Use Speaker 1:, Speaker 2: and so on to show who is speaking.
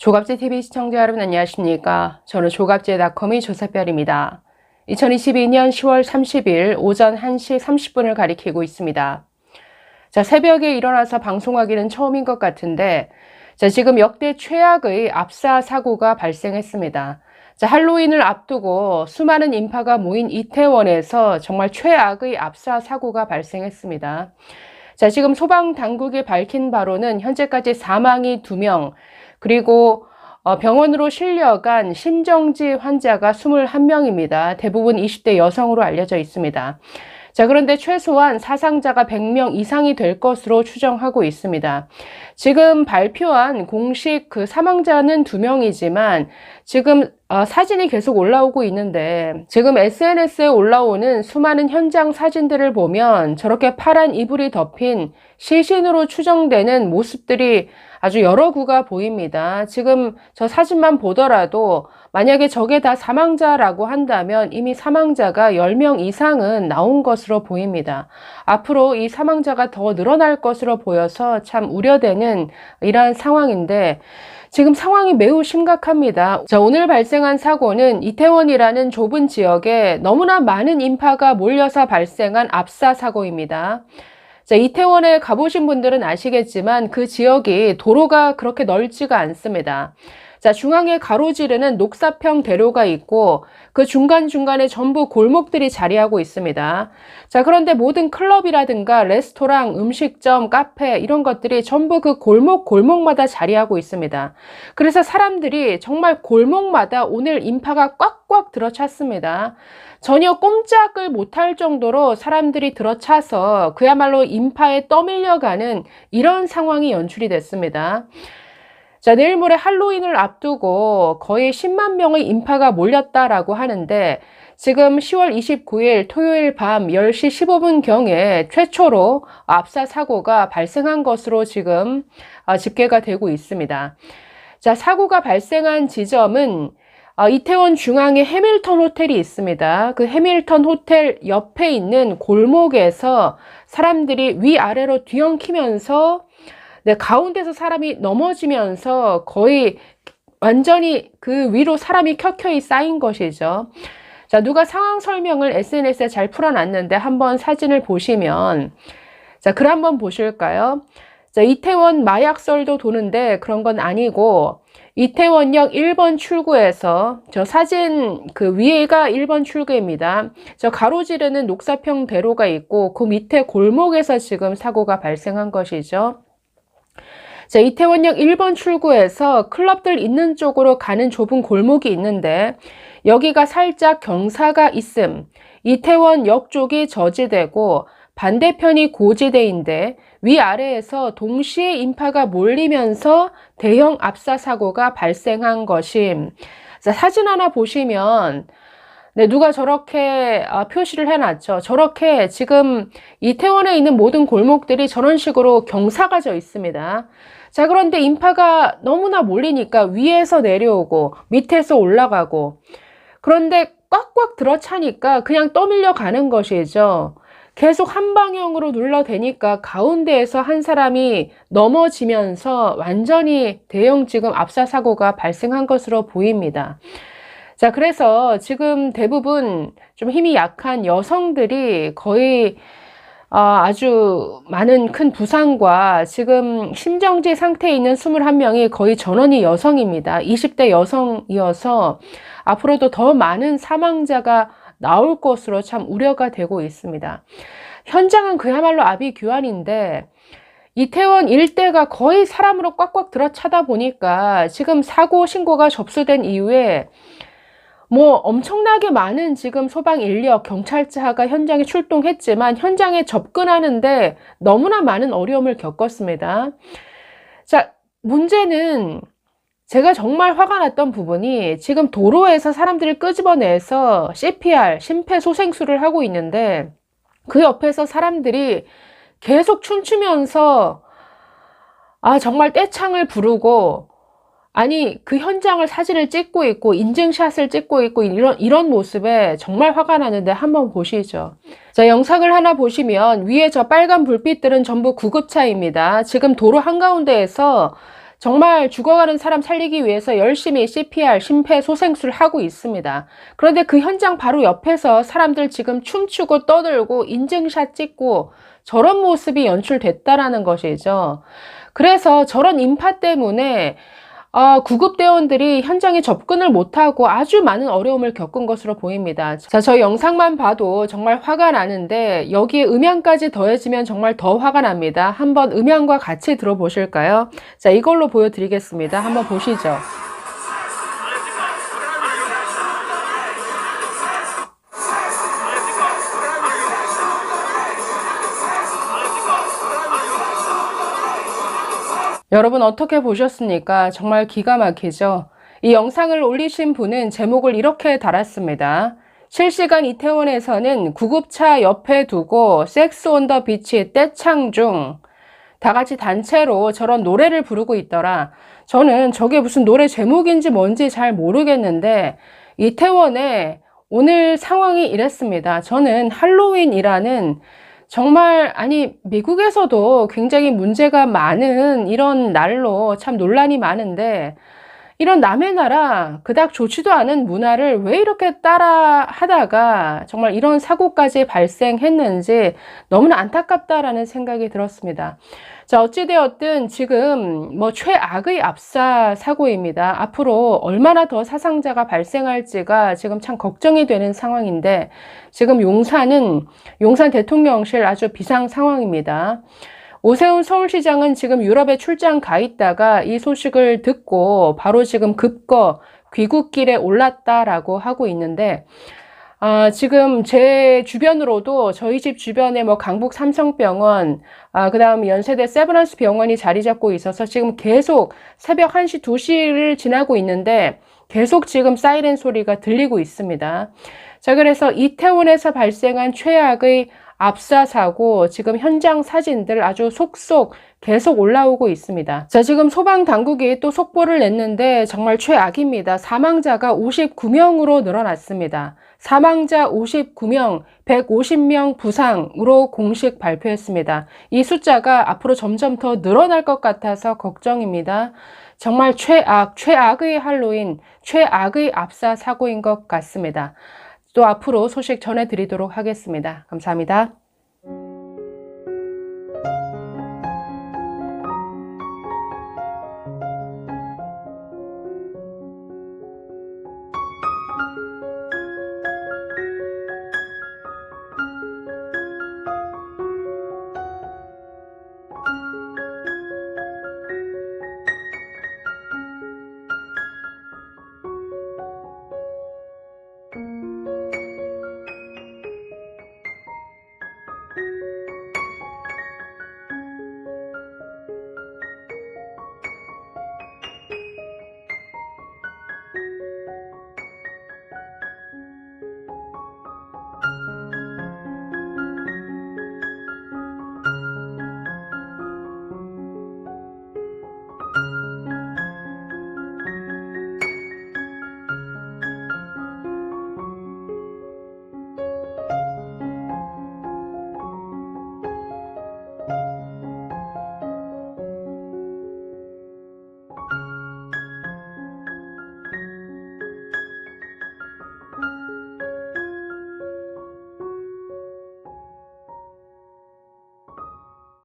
Speaker 1: 조갑제TV 시청자 여러분 안녕하십니까. 저는 조갑제닷컴의 조사별입니다. 2022년 10월 30일 오전 1시 30분을 가리키고 있습니다. 자, 새벽에 일어나서 방송하기는 처음인 것 같은데, 자, 지금 역대 최악의 압사 사고가 발생했습니다. 자, 할로윈을 앞두고 수많은 인파가 모인 이태원에서 정말 최악의 압사 사고가 발생했습니다. 자, 지금 소방 당국이 밝힌 바로는 현재까지 사망이 2명, 그리고 어, 병원으로 실려간 심정지 환자가 21명입니다. 대부분 20대 여성으로 알려져 있습니다. 자, 그런데 최소한 사상자가 100명 이상이 될 것으로 추정하고 있습니다. 지금 발표한 공식 그 사망자는 2명이지만 지금 어, 사진이 계속 올라오고 있는데 지금 SNS에 올라오는 수많은 현장 사진들을 보면 저렇게 파란 이불이 덮인 시신으로 추정되는 모습들이 아주 여러 구가 보입니다. 지금 저 사진만 보더라도 만약에 저게 다 사망자라고 한다면 이미 사망자가 10명 이상은 나온 것으로 보입니다. 앞으로 이 사망자가 더 늘어날 것으로 보여서 참 우려되는 이러한 상황인데 지금 상황이 매우 심각합니다. 자, 오늘 발생한 사고는 이태원이라는 좁은 지역에 너무나 많은 인파가 몰려서 발생한 압사 사고입니다. 자, 이태원에 가보신 분들은 아시겠지만 그 지역이 도로가 그렇게 넓지가 않습니다. 자, 중앙에 가로지르는 녹사평 대로가 있고 그 중간중간에 전부 골목들이 자리하고 있습니다. 자, 그런데 모든 클럽이라든가 레스토랑, 음식점, 카페 이런 것들이 전부 그 골목 골목마다 자리하고 있습니다. 그래서 사람들이 정말 골목마다 오늘 인파가 꽉꽉 들어찼습니다. 전혀 꼼짝을 못할 정도로 사람들이 들어차서 그야말로 인파에 떠밀려가는 이런 상황이 연출이 됐습니다. 자, 내일 모레 할로윈을 앞두고 거의 10만 명의 인파가 몰렸다라고 하는데 지금 10월 29일 토요일 밤 10시 15분경에 최초로 압사 사고가 발생한 것으로 지금 어, 집계가 되고 있습니다. 자, 사고가 발생한 지점은 어, 이태원 중앙에 해밀턴 호텔이 있습니다. 그 해밀턴 호텔 옆에 있는 골목에서 사람들이 위아래로 뒤엉키면서 네, 가운데서 사람이 넘어지면서 거의 완전히 그 위로 사람이 켜켜이 쌓인 것이죠. 자, 누가 상황 설명을 SNS에 잘 풀어놨는데 한번 사진을 보시면 자, 글 한번 보실까요? 자, 이태원 마약설도 도는데 그런 건 아니고 이태원역 1번 출구에서 저 사진 그 위에가 1번 출구입니다. 저 가로지르는 녹사평 대로가 있고 그 밑에 골목에서 지금 사고가 발생한 것이죠. 자, 이태원역 1번 출구에서 클럽들 있는 쪽으로 가는 좁은 골목이 있는데 여기가 살짝 경사가 있음. 이태원역 쪽이 저지되고 반대편이 고지대인데 위아래에서 동시에 인파가 몰리면서 대형 압사 사고가 발생한 것임. 자, 사진 하나 보시면 네, 누가 저렇게 아, 표시를 해놨죠. 저렇게 지금 이태원에 있는 모든 골목들이 저런 식으로 경사가 져 있습니다. 자, 그런데 인파가 너무나 몰리니까 위에서 내려오고 밑에서 올라가고 그런데 꽉꽉 들어차니까 그냥 떠밀려 가는 것이죠. 계속 한 방향으로 눌러대니까 가운데에서 한 사람이 넘어지면서 완전히 대형 지금 압사 사고가 발생한 것으로 보입니다. 자, 그래서 지금 대부분 좀 힘이 약한 여성들이 거의 어, 아주 많은 큰 부상과 지금 심정지 상태에 있는 21명이 거의 전원이 여성입니다. 20대 여성이어서 앞으로도 더 많은 사망자가 나올 것으로 참 우려가 되고 있습니다. 현장은 그야말로 아비규환인데 이태원 일대가 거의 사람으로 꽉꽉 들어차다 보니까 지금 사고 신고가 접수된 이후에 뭐 엄청나게 많은 지금 소방 인력, 경찰차가 현장에 출동했지만 현장에 접근하는데 너무나 많은 어려움을 겪었습니다. 자, 문제는 제가 정말 화가 났던 부분이 지금 도로에서 사람들을 끄집어내서 CPR, 심폐소생술을 하고 있는데 그 옆에서 사람들이 계속 춤추면서 아, 정말 떼창을 부르고 아니 그 현장을 사진을 찍고 있고 인증샷을 찍고 있고 이런 이런 모습에 정말 화가 나는데 한번 보시죠. 자 영상을 하나 보시면 위에 저 빨간 불빛들은 전부 구급차입니다. 지금 도로 한가운데에서 정말 죽어가는 사람 살리기 위해서 열심히 CPR, 심폐소생술을 하고 있습니다. 그런데 그 현장 바로 옆에서 사람들 지금 춤추고 떠들고 인증샷 찍고 저런 모습이 연출됐다라는 것이죠. 그래서 저런 인파 때문에 어, 구급대원들이 현장에 접근을 못하고 아주 많은 어려움을 겪은 것으로 보입니다. 자, 저 영상만 봐도 정말 화가 나는데 여기에 음향까지 더해지면 정말 더 화가 납니다. 한번 음향과 같이 들어보실까요? 자, 이걸로 보여드리겠습니다. 한번 보시죠. 여러분 어떻게 보셨습니까? 정말 기가 막히죠? 이 영상을 올리신 분은 제목을 이렇게 달았습니다. 실시간 이태원에서는 구급차 옆에 두고 섹스 온 더 비치 떼창 중 다 같이 단체로 저런 노래를 부르고 있더라. 저는 저게 무슨 노래 제목인지 뭔지 잘 모르겠는데 이태원에 오늘 상황이 이랬습니다. 저는 할로윈이라는 정말 아니 미국에서도 굉장히 문제가 많은 이런 날로 참 논란이 많은데 이런 남의 나라 그닥 좋지도 않은 문화를 왜 이렇게 따라 하다가 정말 이런 사고까지 발생했는지 너무나 안타깝다라는 생각이 들었습니다. 자, 어찌되었든 지금 뭐 최악의 압사 사고입니다. 앞으로 얼마나 더 사상자가 발생할지가 지금 참 걱정이 되는 상황인데 지금 용산은 용산 대통령실 아주 비상 상황입니다. 오세훈 서울시장은 지금 유럽에 출장 가 있다가 이 소식을 듣고 바로 지금 급거 귀국길에 올랐다라고 하고 있는데 아, 지금 제 주변으로도 저희 집 주변에 뭐 강북 삼성병원, 아, 그 다음 연세대 세브란스 병원이 자리 잡고 있어서 지금 계속 새벽 1시, 2시를 지나고 있는데 계속 지금 사이렌 소리가 들리고 있습니다. 자, 그래서 이태원에서 발생한 최악의 압사 사고 지금 현장 사진들 아주 속속 계속 올라오고 있습니다. 자, 지금 소방 당국이 또 속보를 냈는데 정말 최악입니다. 사망자가 59명으로 늘어났습니다. 사망자 59명, 150명 부상으로 공식 발표했습니다. 이 숫자가 앞으로 점점 더 늘어날 것 같아서 걱정입니다. 정말 최악, 최악의 할로윈, 최악의 압사 사고인 것 같습니다. 또 앞으로 소식 전해드리도록 하겠습니다. 감사합니다.